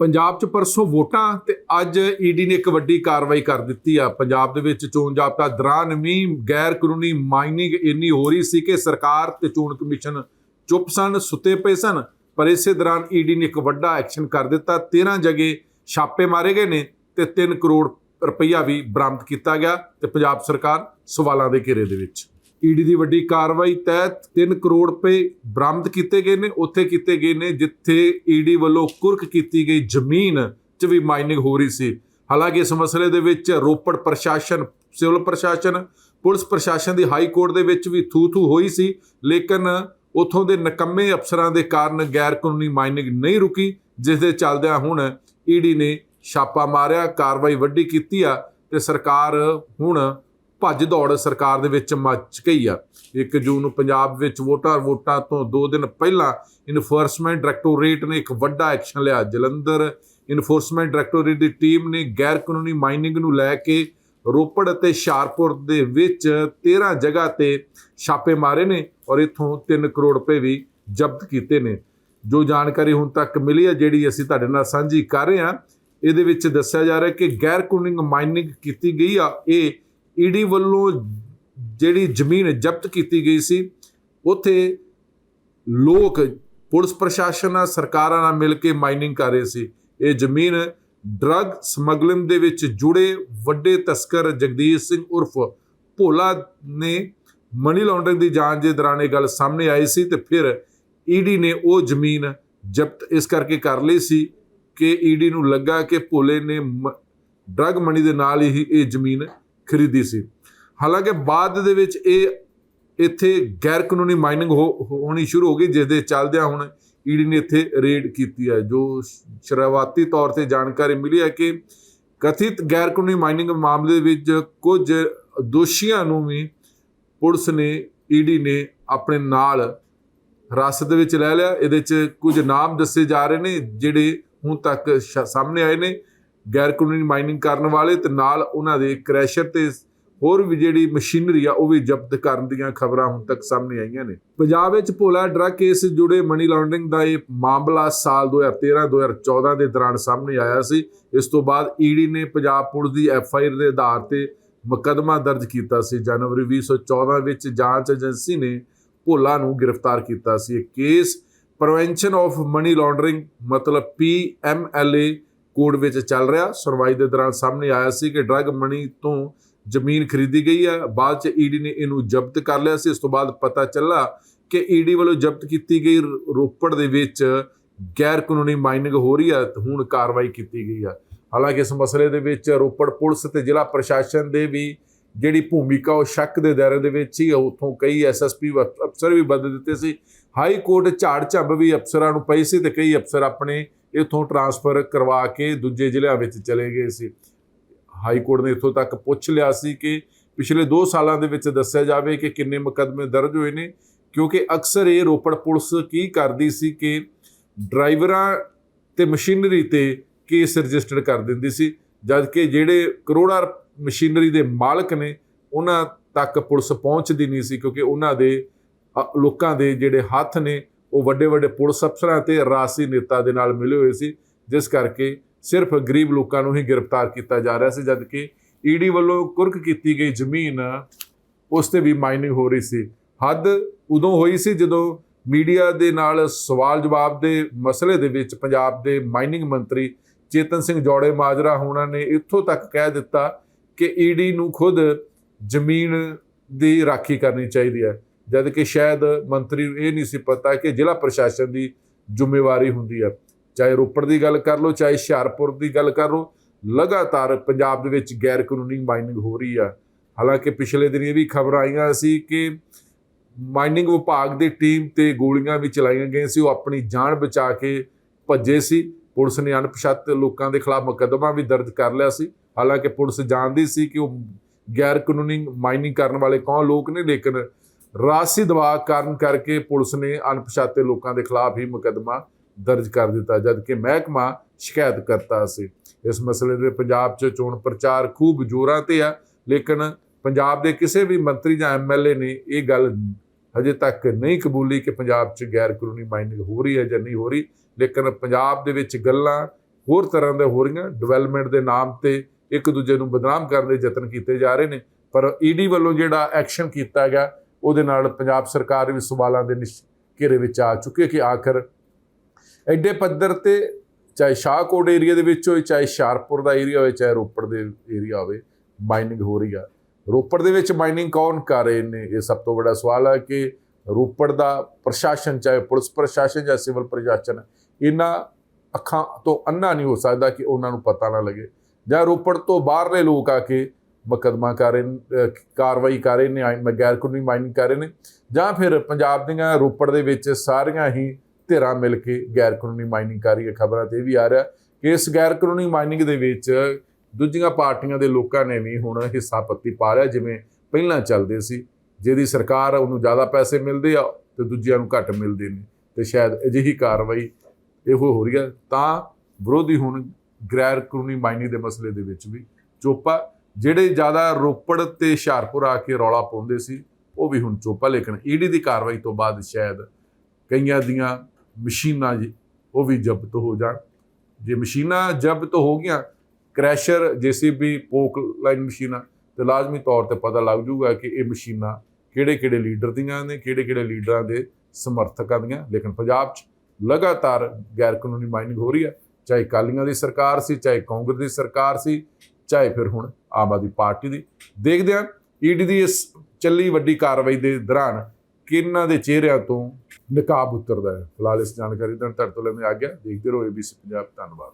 ਪੰਜਾਬ 'ਚ ਪਰਸੋਂ ਵੋਟਾਂ ਤੇ ਅੱਜ ਈਡੀ ਨੇ ਇੱਕ ਵੱਡੀ ਕਾਰਵਾਈ ਕਰ ਦਿੱਤੀ ਆ। ਪੰਜਾਬ ਦੇ ਵਿੱਚ ਚੋਣ ਜਾਬਤਾ ਦੌਰਾਨ ਵੀ ਗੈਰ ਕਾਨੂੰਨੀ ਮਾਈਨਿੰਗ ਇੰਨੀ ਹੋ ਰਹੀ ਸੀ ਕਿ ਸਰਕਾਰ ਤੇ ਚੋਣ ਕਮਿਸ਼ਨ ਚੁੱਪ ਸਨ, ਸੁੱਤੇ ਪਏ ਸਨ, ਪਰ ਇਸੇ ਦੌਰਾਨ ਈਡੀ ਨੇ ਇੱਕ ਵੱਡਾ ਐਕਸ਼ਨ ਕਰ ਦਿੱਤਾ। 13 ਜਗ੍ਹੇ ਛਾਪੇ ਮਾਰੇ ਗਏ ਨੇ ਤੇ 3 ਕਰੋੜ ਰੁਪਈਆ ਵੀ ਬਰਾਮਦ ਕੀਤਾ ਗਿਆ ਤੇ ਪੰਜਾਬ ਸਰਕਾਰ ਸਵਾਲਾਂ ਦੇ ਘੇਰੇ ਦੇ ਵਿੱਚ। ਈਡੀ ਦੀ ਵੱਡੀ ਕਾਰਵਾਈ ਤਹਿਤ 3 ਕਰੋੜ ਰੁਪਏ ਬਰਾਮਦ ਕੀਤੇ ਗਏ ਨੇ। ਉੱਥੇ ਕੀਤੇ ਗਏ ਨੇ ਜਿੱਥੇ ਈਡੀ ਵੱਲੋਂ ਕੁਰਕ ਕੀਤੀ ਗਈ ਜ਼ਮੀਨ 'ਚ ਵੀ ਮਾਈਨਿੰਗ ਹੋ ਰਹੀ ਸੀ। ਹਾਲਾਂਕਿ ਇਸ ਮਸਲੇ ਦੇ ਵਿੱਚ ਰੋਪੜ ਪ੍ਰਸ਼ਾਸਨ, ਸਿਵਲ ਪ੍ਰਸ਼ਾਸਨ, ਪੁਲਿਸ ਪ੍ਰਸ਼ਾਸਨ ਦੀ ਹਾਈ ਕੋਰਟ ਦੇ ਵਿੱਚ ਵੀ ਥੂ ਥੂ ਹੋਈ ਸੀ, ਲੇਕਿਨ ਉਥੋਂ ਦੇ ਨਕੰਮੇ ਅਫਸਰਾਂ ਦੇ ਕਾਰਨ ਗੈਰ ਕਾਨੂੰਨੀ ਮਾਈਨਿੰਗ ਨਹੀਂ ਰੁਕੀ, ਜਿਸ ਦੇ ਚੱਲਦਿਆਂ ਹੁਣ ਈਡੀ ਨੇ ਛਾਪਾ ਮਾਰਿਆ, ਕਾਰਵਾਈ ਵੱਡੀ ਕੀਤੀ ਆ ਤੇ ਸਰਕਾਰ ਹੁਣ ਭੱਜ ਦੌੜ ਸਰਕਾਰ ਦੇ ਵਿੱਚ ਮੱਚ ਗਈ ਆ। 1 ਜੂਨ ਨੂੰ ਪੰਜਾਬ ਵਿੱਚ ਵੋਟਾਂ ਵੋਟਾਂ ਤੋਂ 2 ਦਿਨ ਪਹਿਲਾਂ ਇਨਫੋਰਸਮੈਂਟ ਡਾਇਰੈਕਟੋਰੇਟ ਨੇ ਇੱਕ ਵੱਡਾ ਐਕਸ਼ਨ ਲਿਆ। ਜਲੰਧਰ ਇਨਫੋਰਸਮੈਂਟ ਡਾਇਰੈਕਟੋਰੇਟ ਦੀ ਟੀਮ ਨੇ ਗੈਰ ਕਾਨੂੰਨੀ ਮਾਈਨਿੰਗ ਨੂੰ ਲੈ ਕੇ ਰੋਪੜ ਅਤੇ ਹੁਸ਼ਿਆਰਪੁਰ ਦੇ ਵਿੱਚ 13 ਜਗ੍ਹਾ ਤੇ ਛਾਪੇ ਮਾਰੇ ਨੇ ਔਰ ਇਥੋਂ 3 ਕਰੋੜ ਰੁਪਏ ਵੀ ਜ਼ਬਤ ਕੀਤੇ ਨੇ। ਜੋ ਜਾਣਕਾਰੀ ਹੁਣ ਤੱਕ ਮਿਲੀ ਹੈ ਜਿਹੜੀ ਅਸੀਂ ਤੁਹਾਡੇ ਨਾਲ ਸਾਂਝੀ ਕਰ ਰਹੇ ਹਾਂ, ਇਹਦੇ ਵਿੱਚ ਦੱਸਿਆ ਜਾ ਰਿਹਾ ਕਿ ਗੈਰ ਕਾਨੂੰਨੀ ਮਾਈਨਿੰਗ ਕੀਤੀ ਗਈ ਆ। ਇਹ ਈਡੀ ਵੱਲੋਂ ਜਿਹੜੀ ਜ਼ਮੀਨ ਜ਼ਬਤ ਕੀਤੀ ਗਈ ਸੀ, ਉੱਥੇ ਲੋਕ, ਪੁਲਿਸ ਪ੍ਰਸ਼ਾਸਨ ਨਾਲ, ਸਰਕਾਰਾਂ ਨਾਲ ਮਿਲ ਕੇ ਮਾਈਨਿੰਗ ਕਰ ਰਹੇ ਸੀ। ਇਹ ਜ਼ਮੀਨ ਡਰੱਗ ਸਮਗਲਿੰਗ ਦੇ ਵਿੱਚ ਜੁੜੇ ਵੱਡੇ ਤਸਕਰ ਜਗਦੀਸ਼ ਸਿੰਘ ਉਰਫ ਭੋਲਾ ਨੇ ਮਨੀ ਲਾਂਡਰਿੰਗ ਦੀ ਜਾਂਚ ਦੇ ਦੌਰਾਨ ਇਹ ਗੱਲ ਸਾਹਮਣੇ ਆਈ ਸੀ ਤੇ ਫਿਰ ਈਡੀ ਨੇ ਉਹ ਜ਼ਮੀਨ ਜ਼ਬਤ ਇਸ ਕਰਕੇ ਕਰ ਲਈ ਸੀ ਕਿ ਈਡੀ ਨੂੰ ਲੱਗਾ ਕਿ ਭੋਲੇ ਨੇ ਡਰੱਗ ਮਨੀ ਦੇ ਨਾਲ ਹੀ ਇਹ ਜ਼ਮੀਨ ਖਰੀਦੀ ਸੀ। ਹਾਲਾਂਕਿ ਬਾਅਦ ਦੇ ਵਿੱਚ ਇਹ ਇੱਥੇ ਗੈਰ ਕਾਨੂੰਨੀ ਮਾਈਨਿੰਗ ਹੋਣੀ ਸ਼ੁਰੂ ਹੋ ਗਈ ਜਿਸ ਦੇ ਚੱਲਦਿਆਂ ਹੁਣ ਈਡੀ ਨੇ ਇੱਥੇ ਰੇਡ ਕੀਤੀ ਹੈ। ਜੋ ਸ਼ੁਰੂਆਤੀ ਤੌਰ ਤੇ ਜਾਣਕਾਰੀ ਮਿਲੀ ਹੈ ਕਿ ਕਥਿਤ ਗੈਰ ਕਾਨੂੰਨੀ ਮਾਈਨਿੰਗ ਮਾਮਲੇ ਵਿੱਚ ਕੁਝ ਦੋਸ਼ੀਆਂ ਨੂੰ ਵੀ ਪੁਲਿਸ ਨੇ, ਈਡੀ ਨੇ ਆਪਣੇ ਨਾਲ ਹਿਰਾਸਤ ਵਿੱਚ ਲੈ ਲਿਆ। ਇਹਦੇ ਚ ਕੁਝ ਨਾਮ ਦੱਸੇ ਜਾ ਰਹੇ ਨੇ, ਜਿਹੜੇ ਹੁਣ ਤੱਕ ਸਾਹਮਣੇ ਆਏ ਨੇ। ਗੈਰ ਕਾਨੂੰਨੀ ਮਾਈਨਿੰਗ ਕਰਨ ਵਾਲੇ ਤੇ ਨਾਲ ਉਹਨਾਂ ਦੇ ਕ੍ਰੈਸ਼ਰ ਤੇ ਹੋਰ ਵੀ ਜਿਹੜੀ ਮਸ਼ੀਨਰੀ ਆ, ਉਹ ਵੀ ਜ਼ਬਤ ਕਰਨ ਦੀਆਂ ਖਬਰਾਂ ਹੁਣ ਤੱਕ ਸਾਹਮਣੇ ਆਈਆਂ ਨੇ। ਪੰਜਾਬ ਵਿੱਚ ਭੋਲਾ ਡਰੱਗ ਕੇਸ ਜੁੜੇ ਮਨੀ ਲਾਂਡਰਿੰਗ ਦਾ ਇਹ ਮਾਮਲਾ ਸਾਲ 2013-2014 ਦੇ ਦੌਰਾਨ ਸਾਹਮਣੇ ਆਇਆ ਸੀ। ਇਸ ਤੋਂ ਬਾਅਦ ਈਡੀ ਨੇ ਪੰਜਾਬ ਪੁਲਿਸ ਦੀ ਐਫ ਆਈ ਆਰ ਦੇ ਆਧਾਰ ਤੇ ਮੁਕੱਦਮਾ ਦਰਜ ਕੀਤਾ ਸੀ। ਜਨਵਰੀ 2014 ਵਿੱਚ ਜਾਂਚ ਏਜੰਸੀ ਨੇ ਭੋਲਾ ਨੂੰ ਗ੍ਰਿਫਤਾਰ ਕੀਤਾ ਸੀ। ਇਹ case prevention of money laundering ਮਤਲਬ ਪੀ ਕੋਰਟ ਵਿੱਚ ਚੱਲ ਰਿਹਾ। ਸੁਣਵਾਈ ਦੇ ਦੌਰਾਨ ਸਾਹਮਣੇ ਆਇਆ ਸੀ ਕਿ ਡਰੱਗ ਮਨੀ ਤੋਂ ਜ਼ਮੀਨ ਖਰੀਦੀ ਗਈ ਹੈ। ਬਾਅਦ ਚ ਈਡੀ ਨੇ ਇਹਨੂੰ ਜ਼ਬਤ ਕਰ ਲਿਆ ਸੀ। ਇਸ ਤੋਂ ਬਾਅਦ ਪਤਾ ਚੱਲਾ ਕਿ ਈਡੀ ਵੱਲੋਂ ਜ਼ਬਤ ਕੀਤੀ ਗਈ। ਰੋਪੜ ਦੇ ਵਿੱਚ ਗੈਰ ਕਾਨੂੰਨੀ ਮਾਈਨਿੰਗ ਹੋ ਰਹੀ ਹੈ। ਤੇ ਹੁਣ ਕਾਰਵਾਈ ਕੀਤੀ ਗਈ ਹੈ। ਹਾਲਾਂਕਿ ਇਸ ਮਸਲੇ ਦੇ ਵਿੱਚ ਰੋਪੜ ਪੁਲਿਸ ਤੇ ਜ਼ਿਲ੍ਹਾ ਪ੍ਰਸ਼ਾਸਨ ਦੇ ਵੀ ਜਿਹੜੀ ਭੂਮਿਕਾ ਉਹ ਸ਼ੱਕ ਦੇ ਦਾਇਰੇ ਦੇ ਵਿੱਚ ਹੀ ਉਥੋਂ ਕਈ ਐਸਐਸਪੀ ਅਫਸਰ ਵੀ ਬਦਲ ਦਿੱਤੇ ਸੀ। ਹਾਈ ਕੋਰਟ ਝਾੜ ਝੱਬ ਵੀ ਅਫਸਰਾਂ ਨੂੰ ਪਈ ਸੀ ਤੇ ਕਈ ਅਫਸਰ ਆਪਣੇ ਇਥੋਂ ਟਰਾਂਸਫਰ ਕਰਵਾ ਕੇ ਦੂਜੇ ਜ਼ਿਲ੍ਹਿਆਂ ਵਿੱਚ ਚਲੇ ਗਏ ਸੀ। ਹਾਈ ਕੋਰਟ ਨੇ ਇਥੋਂ ਤੱਕ ਪੁੱਛ ਲਿਆ ਸੀ ਕਿ ਪਿਛਲੇ 2 ਸਾਲਾਂ ਦੇ ਵਿੱਚ ਦੱਸਿਆ ਜਾਵੇ ਕਿ ਕਿੰਨੇ ਮੁਕੱਦਮੇ ਦਰਜ ਹੋਏ ਨੇ, ਕਿਉਂਕਿ ਅਕਸਰ ਇਹ ਰੋਪੜ ਪੁਲਿਸ ਕੀ ਕਰਦੀ ਸੀ ਕਿ ਡਰਾਈਵਰਾਂ ਤੇ ਮਸ਼ੀਨਰੀ ਤੇ ਕੇਸ ਰਜਿਸਟਰ ਕਰ ਦਿੰਦੀ ਸੀ ਜਦ ਕਿ ਜਿਹੜੇ ਕਰੋੜਾਂ ਮਸ਼ੀਨਰੀ ਦੇ ਮਾਲਕ ਨੇ, ਉਹਨਾਂ ਤੱਕ ਪੁਲਿਸ ਪਹੁੰਚਦੀ ਨਹੀਂ ਸੀ, ਕਿਉਂਕਿ ਉਹਨਾਂ ਦੇ ਲੋਕਾਂ ਦੇ ਜਿਹੜੇ ਹੱਥ ਨੇ ਉਹ ਵੱਡੇ ਵੱਡੇ ਪੁਲਿਸ ਅਫਸਰਾਂ ਤੇ ਰਾਸੀ ਨੇਤਾ ਦੇ ਨਾਲ ਮਿਲੇ ਹੋਏ ਸੀ, ਜਿਸ ਕਰਕੇ ਸਿਰਫ ਗਰੀਬ ਲੋਕਾਂ ਨੂੰ ਹੀ ਗ੍ਰਿਫਤਾਰ ਕੀਤਾ ਜਾ ਰਿਹਾ ਸੀ, ਜਦਕਿ ਈਡੀ ਵੱਲੋਂ ਕੁਰਕ ਕੀਤੀ ਗਈ ਜ਼ਮੀਨ ਉਸ ਤੇ ਵੀ ਮਾਈਨਿੰਗ ਹੋ ਰਹੀ ਸੀ। ਹੱਦ ਉਦੋਂ ਹੋਈ ਸੀ ਜਦੋਂ ਮੀਡੀਆ ਦੇ ਨਾਲ ਸਵਾਲ ਜਵਾਬ ਦੇ ਮਸਲੇ ਦੇ ਵਿੱਚ ਪੰਜਾਬ ਦੇ ਮਾਈਨਿੰਗ ਮੰਤਰੀ ਚੇਤਨ ਸਿੰਘ ਜੋੜੇ ਮਾਜਰਾ ਹੋਣਾ ਨੇ ਇੱਥੋਂ ਤੱਕ ਕਹਿ ਦਿੱਤਾ ਕਿ ਈਡੀ ਨੂੰ ਖੁਦ ਜ਼ਮੀਨ ਦੀ ਰਾਖੀ ਕਰਨੀ ਚਾਹੀਦੀ ਹੈ। ਜਦ ਕਿ ਸ਼ਾਇਦ ਮੰਤਰੀ ਨੂੰ ਇਹ ਨਹੀਂ ਸੀ ਪਤਾ ਕਿ ਜ਼ਿਲ੍ਹਾ ਪ੍ਰਸ਼ਾਸਨ ਦੀ ਜ਼ਿੰਮੇਵਾਰੀ ਹੁੰਦੀ ਹੈ ਚਾਹੇ ਰੋਪੜ ਦੀ ਗੱਲ ਕਰ ਲਓ, ਚਾਹੇ ਹੁਸ਼ਿਆਰਪੁਰ ਦੀ ਗੱਲ ਕਰ ਲਓ, ਲਗਾਤਾਰ ਪੰਜਾਬ ਦੇ ਵਿੱਚ ਗੈਰ ਕਾਨੂੰਨੀ ਮਾਈਨਿੰਗ ਹੋ ਰਹੀ ਆ। ਹਾਲਾਂਕਿ ਪਿਛਲੇ ਦਿਨ ਇਹ ਵੀ ਖਬਰ ਆਈਆਂ ਸੀ ਕਿ ਮਾਈਨਿੰਗ ਵਿਭਾਗ ਦੀ ਟੀਮ ਤੇ ਗੋਲੀਆਂ ਵੀ ਚਲਾਈਆਂ ਗਈਆਂ ਸੀ। ਉਹ ਆਪਣੀ ਜਾਨ ਬਚਾ ਕੇ ਭੱਜੇ ਸੀ। ਪੁਲਿਸ ਨੇ ਅਣਪਛਾਤੇ ਲੋਕਾਂ ਦੇ ਖਿਲਾਫ ਮੁਕੱਦਮਾ ਵੀ ਦਰਜ ਕਰ ਲਿਆ ਸੀ। ਹਾਲਾਂਕਿ ਪੁਲਿਸ ਜਾਣਦੀ ਸੀ ਕਿ ਉਹ ਗੈਰ ਕਾਨੂੰਨੀ ਮਾਈਨਿੰਗ ਕਰਨ ਵਾਲੇ ਕੌਣ ਲੋਕ ਨੇ, ਲੇਕਿਨ ਰਾਸੀ ਦਬਾਅ ਕਾਰਨ ਕਰਕੇ ਪੁਲਿਸ ਨੇ ਅਣਪਛਾਤੇ ਲੋਕਾਂ ਦੇ ਖਿਲਾਫ ਹੀ ਮੁਕੱਦਮਾ ਦਰਜ ਕਰ ਦਿੱਤਾ ਜਦ ਕਿ ਮਹਿਕਮਾ ਸ਼ਿਕਾਇਤ ਕਰਤਾ ਸੀ। ਇਸ ਮਸਲੇ ਦੇ ਪੰਜਾਬ 'ਚ ਚੋਣ ਪ੍ਰਚਾਰ ਖੂਬ ਜ਼ੋਰਾਂ ਤੇ ਆ, ਲੇਕਿਨ ਪੰਜਾਬ ਦੇ ਕਿਸੇ ਵੀ ਮੰਤਰੀ ਜਾਂ ਐਮਐਲਏ ਨੇ ਇਹ ਗੱਲ ਹਜੇ ਤੱਕ ਨਹੀਂ ਕਬੂਲੀ ਕਿ ਪੰਜਾਬ 'ਚ ਗੈਰ ਕਾਨੂੰਨੀ ਮਾਈਨਿੰਗ ਹੋ ਰਹੀ ਹੈ ਜਾਂ ਨਹੀਂ ਹੋ ਰਹੀ। ਲੇਕਿਨ ਪੰਜਾਬ ਦੇ ਵਿੱਚ ਗੱਲਾਂ ਹੋਰ ਤਰ੍ਹਾਂ ਦੇ ਹੋ ਰਹੀਆਂ, ਡਿਵੈਲਪਮੈਂਟ ਦੇ ਨਾਮ ਤੇ ਇੱਕ ਦੂਜੇ ਨੂੰ ਬਦਨਾਮ ਕਰਨ ਦੇ ਯਤਨ ਕੀਤੇ ਜਾ ਰਹੇ ਨੇ। ਪਰ ਈਡੀ ਵੱਲੋਂ ਜਿਹੜਾ ਐਕਸ਼ਨ ਕੀਤਾ ਗਿਆ ਉਹਦੇ ਨਾਲ ਪੰਜਾਬ ਸਰਕਾਰ ਵੀ ਸਵਾਲਾਂ ਦੇ ਨਿਸ਼- ਘੇਰੇ ਵਿੱਚ ਆ ਚੁੱਕੀ ਹੈ ਕਿ ਆਖਰ ਐਡੇ ਪੱਧਰ ਤੇ ਚਾਹੇ ਸ਼ਾਹਕੋਟ ਏਰੀਆ ਦੇ ਵਿੱਚ ਹੋਵੇ ਚਾਹੇ ਹੁਸ਼ਿਆਰਪੁਰ ਦਾ ਏਰੀਆ ਹੋਵੇ ਚਾਹੇ ਰੋਪੜ ਦੇ ਏਰੀਆ ਹੋਵੇ ਮਾਈਨਿੰਗ ਹੋ ਰਹੀ ਆ। ਰੋਪੜ ਦੇ ਵਿੱਚ ਮਾਈਨਿੰਗ ਕੌਣ ਕਰ ਰਹੇ ਨੇ? ਇਹ ਸਭ ਤੋਂ ਵੱਡਾ ਸਵਾਲ ਹੈ ਕਿ ਰੋਪੜ ਦਾ ਪ੍ਰਸ਼ਾਸਨ, ਚਾਹੇ ਪੁਲਿਸ ਪ੍ਰਸ਼ਾਸਨ ਜਾਂ ਸਿਵਲ ਪ੍ਰਸ਼ਾਸਨ, ਇਹਨਾਂ ਅੱਖਾਂ ਤੋਂ ਅੰਨਾ ਨਹੀਂ ਹੋ ਸਕਦਾ ਕਿ ਉਹਨਾਂ ਨੂੰ ਪਤਾ ਨਾ ਲੱਗੇ। ਜਾਂ ਰੋਪੜ ਤੋਂ ਬਾਹਰਲੇ ਲੋਕ ਆ ਕੇ ਮੁਕੱਦਮਾ ਕਰ ਰਹੇ ਕਾਰਵਾਈ ਕਰ ਰਹੇ ਨੇ ਗੈਰ ਕਾਨੂੰਨੀ ਮਾਈਨਿੰਗ ਕਰ ਰਹੇ ਨੇ, ਜਾਂ ਫਿਰ ਪੰਜਾਬ ਦੀਆਂ ਰੋਪੜ ਦੇ ਵਿੱਚ ਸਾਰੀਆਂ ਹੀ ਧਿਰਾਂ ਮਿਲ ਕੇ ਗੈਰ ਕਾਨੂੰਨੀ ਮਾਈਨਿੰਗ ਕਰ ਰਹੀ ਹੈ ਖਬਰਾਂ ਤੇ ਇਹ ਵੀ ਆ ਰਿਹਾ ਕਿ ਇਸ ਗੈਰ ਕਾਨੂੰਨੀ ਮਾਈਨਿੰਗ ਦੇ ਵਿੱਚ ਦੂਜੀਆਂ ਪਾਰਟੀਆਂ ਦੇ ਲੋਕਾਂ ਨੇ ਵੀ ਹੁਣ ਹਿੱਸਾ ਪੱਤੀ ਪਾ ਲਿਆ, ਜਿਵੇਂ ਪਹਿਲਾਂ ਚੱਲਦੇ ਸੀ, ਜਿਹਦੀ ਸਰਕਾਰ ਉਹਨੂੰ ਜ਼ਿਆਦਾ ਪੈਸੇ ਮਿਲਦੇ ਆ ਤੇ ਦੂਜਿਆਂ ਨੂੰ ਘੱਟ ਮਿਲਦੇ ਨੇ, ਤੇ ਸ਼ਾਇਦ ਅਜਿਹੀ ਕਾਰਵਾਈ ਇਹੋ ਹੋ ਰਹੀ ਹੈ। ਤਾਂ ਵਿਰੋਧੀ ਹੁਣ ਗੈਰ ਕਾਨੂੰਨੀ ਮਾਈਨਿੰਗ ਦੇ ਮਸਲੇ ਦੇ ਵਿੱਚ ਵੀ ਚੋਪਾ ਜਿਹੜੇ ਜ਼ਿਆਦਾ ਰੋਪੜ ਤੇ ਹੁਸ਼ਿਆਰਪੁਰ ਆ ਕੇ ਰੌਲਾ ਪਾਉਂਦੇ ਸੀ, ਉਹ ਵੀ ਹੁਣ ਚੋਪਾ ਲੇਕਿਨ ਈਡੀ ਦੀ ਕਾਰਵਾਈ ਤੋਂ ਬਾਅਦ ਸ਼ਾਇਦ ਕਈਆਂ ਦੀਆਂ ਮਸ਼ੀਨਾਂ ਜੀ, ਉਹ ਵੀ ਜ਼ਬਤ ਹੋ ਜਾਣ। ਜੇ ਮਸ਼ੀਨਾਂ ਜ਼ਬਤ ਹੋ ਗਈਆਂ, ਕ੍ਰੈਸ਼ਰ ਜੀਸੀਬੀ ਪੋਕ ਲਾਈਨ ਮਸ਼ੀਨਾਂ, ਤੇ ਲਾਜ਼ਮੀ ਤੌਰ ਤੇ ਪਤਾ ਲੱਗ ਜੂਗਾ ਕਿ ਇਹ ਮਸ਼ੀਨਾਂ ਕਿਹੜੇ ਕਿਹੜੇ ਲੀਡਰ ਦੀਆਂ ਨੇ ਕਿਹੜੇ ਕਿਹੜੇ ਲੀਡਰਾਂ ਦੇ ਸਮਰਥਕਾਂ ਦੀਆਂ। ਲੇਕਿਨ ਪੰਜਾਬ 'ਚ ਲਗਾਤਾਰ ਗੈਰ ਕਾਨੂੰਨੀ ਮਾਈਨਿੰਗ ਹੋ ਰਹੀ ਹੈ ਚਾਹੇ ਕਾਲੀਆਂ ਦੀ ਸਰਕਾਰ ਸੀ, ਚਾਹੇ ਕਾਂਗਰਸ ਦੀ ਸਰਕਾਰ ਸੀ ਚਾਹੇ ਫਿਰ ਹੁਣ ਆਮ ਆਦਮੀ ਪਾਰਟੀ ਦੀ। ਦੇਖਦੇ ਹਾਂ ਈਡੀ ਦੀ ਇਸ ਚੱਲੀ ਵੱਡੀ ਕਾਰਵਾਈ ਦੇ ਦੌਰਾਨ ਕਿਹਨਾਂ ਦੇ ਚਿਹਰਿਆਂ ਤੋਂ ਨਕਾਬ ਉਤਰਦਾ ਹੈ। ਫਿਲਹਾਲ ਇਸ ਜਾਣਕਾਰੀ ਤੋਂ ਤੁਹਾਡੇ ਤੋਂ ਲੈਣੇ ਆ ਗਿਆ ਦੇਖਦੇ ਰਹੋ ਏਬੀਸੀ ਪੰਜਾਬ ਧੰਨਵਾਦ।